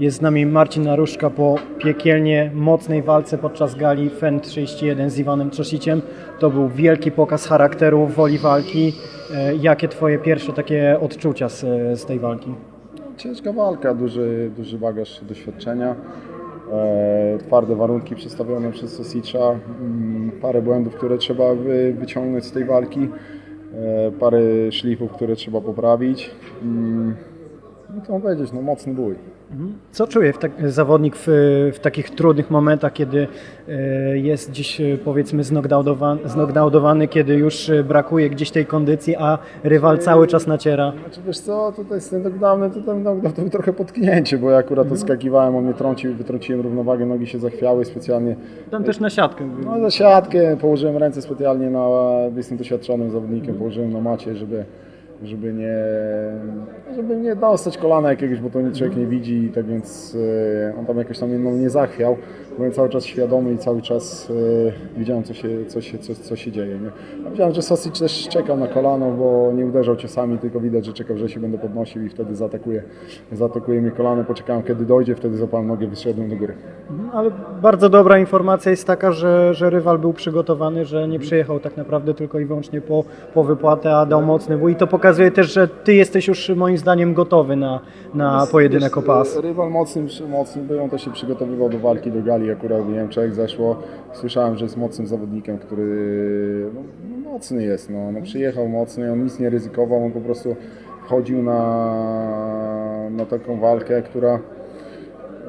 Jest z nami Marcin Naruszka po piekielnie mocnej walce podczas gali FEN 31 z Iwanem Trzosiciem. To był wielki pokaz charakteru, woli walki. E, Jakie twoje pierwsze takie odczucia z, z tej walki? Ciężka walka, duży, duży bagaż doświadczenia, e, twarde warunki przedstawione przez Sosicza, mm, parę błędów, które trzeba wy, wyciągnąć z tej walki, e, parę szlifów, które trzeba poprawić. Mm, no mam powiedzieć, no mocny bój. Co czuje tak, zawodnik w, w takich trudnych momentach, kiedy e, jest gdzieś e, powiedzmy znokdaudowany, znokdaudowany, kiedy już e, brakuje gdzieś tej kondycji, a rywal cały czas naciera? Znaczy wiesz co, tutaj z tym knockdownem, to ten knockdown to był trochę potknięcie, bo ja akurat odskakiwałem, on mnie trącił, wytrąciłem równowagę, nogi się zachwiały specjalnie. Tam też na siatkę. No za siatkę, położyłem ręce specjalnie na, jestem doświadczonym zawodnikiem, położyłem na macie, żeby, żeby nie, żeby nie dostać kolana jakiegoś, bo to człowiek nie widzi, tak więc e, on tam jakoś tam no, nie zachwiał. Byłem cały czas świadomy i cały czas e, widziałem, co się, co się, co, co się dzieje. Widziałem, że Sosic też czekał na kolano, bo nie uderzał ciosami, tylko widać, że czekał, że się będę podnosił i wtedy zaatakuje, zaatakuje mnie kolano. Poczekałem, kiedy dojdzie, wtedy zapałem nogę, wyszedłem do góry. Mhm, Ale bardzo dobra informacja jest taka, że, że rywal był przygotowany, że nie przyjechał tak naprawdę tylko i wyłącznie po, po wypłatę, a dał mocny bój. I to pokazuje też, że ty jesteś już moim zdaniem gotowy na, na pojedynek o pas. Rywal mocny, mocny był, on też się przygotowywał do walki do gali akurat w Niemczech zeszło. Słyszałem, że jest mocnym zawodnikiem, który no, no, mocny jest. No. No, przyjechał mocny, on nic nie ryzykował, on po prostu wchodził na, na taką walkę, która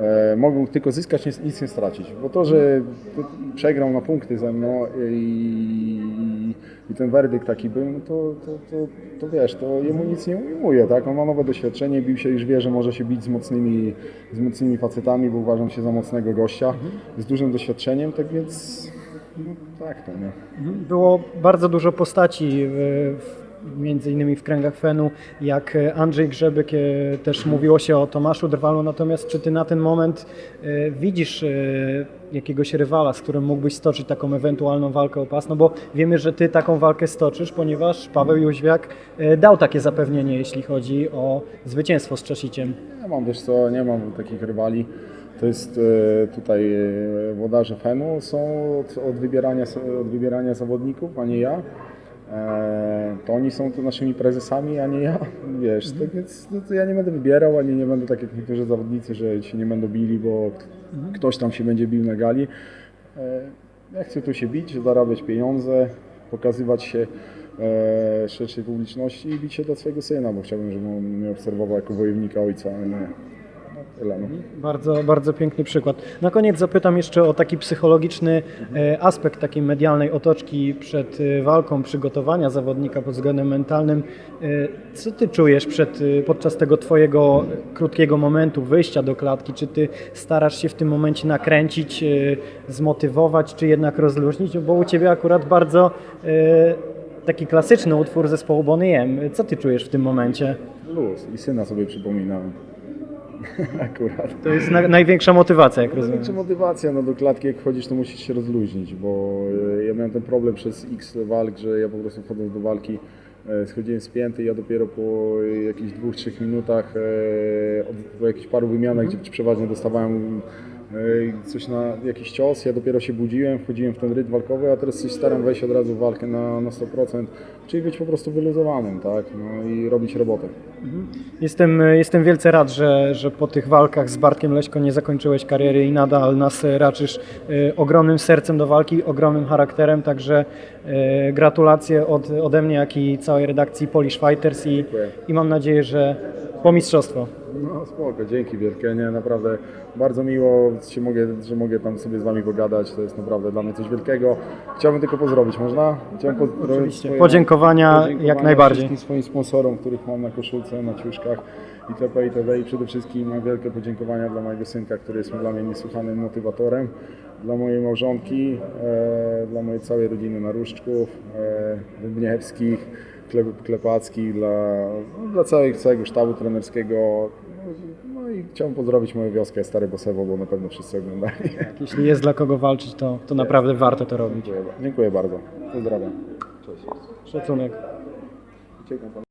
e, mógł tylko zyskać, nic, nic nie stracić. Bo to, że przegrał na punkty ze mną i, i ten werdykt taki był, no to, to, to, to wiesz, to jemu nic nie ujmuje, tak? On ma nowe doświadczenie, bił się już wie, że może się bić z mocnymi, z mocnymi facetami, bo uważam się za mocnego gościa, z dużym doświadczeniem, tak więc no, tak to, nie? Było bardzo dużo postaci w, między innymi w kręgach Fenu, jak Andrzej Grzebyk, e, też mówiło się o Tomaszu Drwalu, natomiast czy ty na ten moment e, widzisz e, jakiegoś rywala, z którym mógłbyś stoczyć taką ewentualną walkę o pas? No bo wiemy, że ty taką walkę stoczysz, ponieważ Paweł Jóźwiak e, dał takie zapewnienie, jeśli chodzi o zwycięstwo z Czesiciem. Nie mam, wiesz co, nie mam takich rywali. To jest e, tutaj e, włodarze Fenu są od, od, wybierania, od wybierania zawodników, a nie ja. E, To oni są tu naszymi prezesami, a nie ja. Wiesz, tak więc no, to ja nie będę wybierał, ani nie będę tak jak niektórzy zawodnicy, że się nie będą bili, bo ktoś tam się będzie bił na gali. E, Ja chcę tu się bić, zarabiać pieniądze, pokazywać się e, szerszej publiczności i bić się dla swojego syna, bo chciałbym, żeby on mnie obserwował jako wojownika ojca, a nie no. Bardzo, bardzo piękny przykład. Na koniec zapytam jeszcze o taki psychologiczny e, aspekt takiej medialnej otoczki przed e, walką, przygotowania zawodnika pod względem mentalnym. E, Co ty czujesz przed, podczas tego twojego krótkiego momentu wyjścia do klatki? Czy ty starasz się w tym momencie nakręcić, zmotywować, czy jednak rozluźnić? Bo u ciebie akurat bardzo taki klasyczny utwór zespołu Bonnie M. Co ty czujesz w tym momencie? Luz i syna sobie przypominałem. Akurat. To jest na, największa motywacja, jak rozumiem. Czy motywacja, no do klatki jak wchodzisz, to musisz się rozluźnić, bo e, ja miałem ten problem przez x walk, że ja po prostu wchodząc do walki e, schodziłem spięty i ja dopiero po jakichś dwóch, trzech minutach, e, po jakichś paru wymianach, gdzie przeważnie dostawałem coś na jakiś cios, ja dopiero się budziłem, wchodziłem w ten rytm walkowy, a teraz się staram wejść od razu w walkę na, na 100%, czyli być po prostu wyluzowanym, tak, no i robić robotę. Jestem, jestem wielce rad, że, że po tych walkach z Bartkiem Leśko nie zakończyłeś kariery i nadal nas raczysz e, ogromnym sercem do walki, ogromnym charakterem, także e, gratulacje od, ode mnie, jak i całej redakcji Polish Fighters i, Dziękuję. i mam nadzieję, że po mistrzostwo. No spoko, dzięki wielkie, nie, naprawdę bardzo miło, się mogę, że mogę tam sobie z Wami pogadać, to jest naprawdę dla mnie coś wielkiego. Chciałbym tylko pozdrowić, można? Chciałem pozdrowić Oczywiście. Podziękowania jak najbardziej. wszystkim swoim sponsorom, których mam na koszulce, na ciuszkach itp. itd. I przede wszystkim mam wielkie podziękowania dla mojego synka, który jest dla mnie niesłychanym motywatorem, dla mojej małżonki, e, dla mojej całej rodziny Naruszczków, e, Klep- Klepackich, dla, no, dla całego, całego sztabu trenerskiego. No i chciałbym pozdrowić moją wioskę Stare Bosewo, bo na pewno wszyscy oglądali. Jeśli jest dla kogo walczyć, to, to naprawdę warto to robić. Dziękuję, dziękuję bardzo. Pozdrawiam. Cześć. Szacunek. Uciekam pan.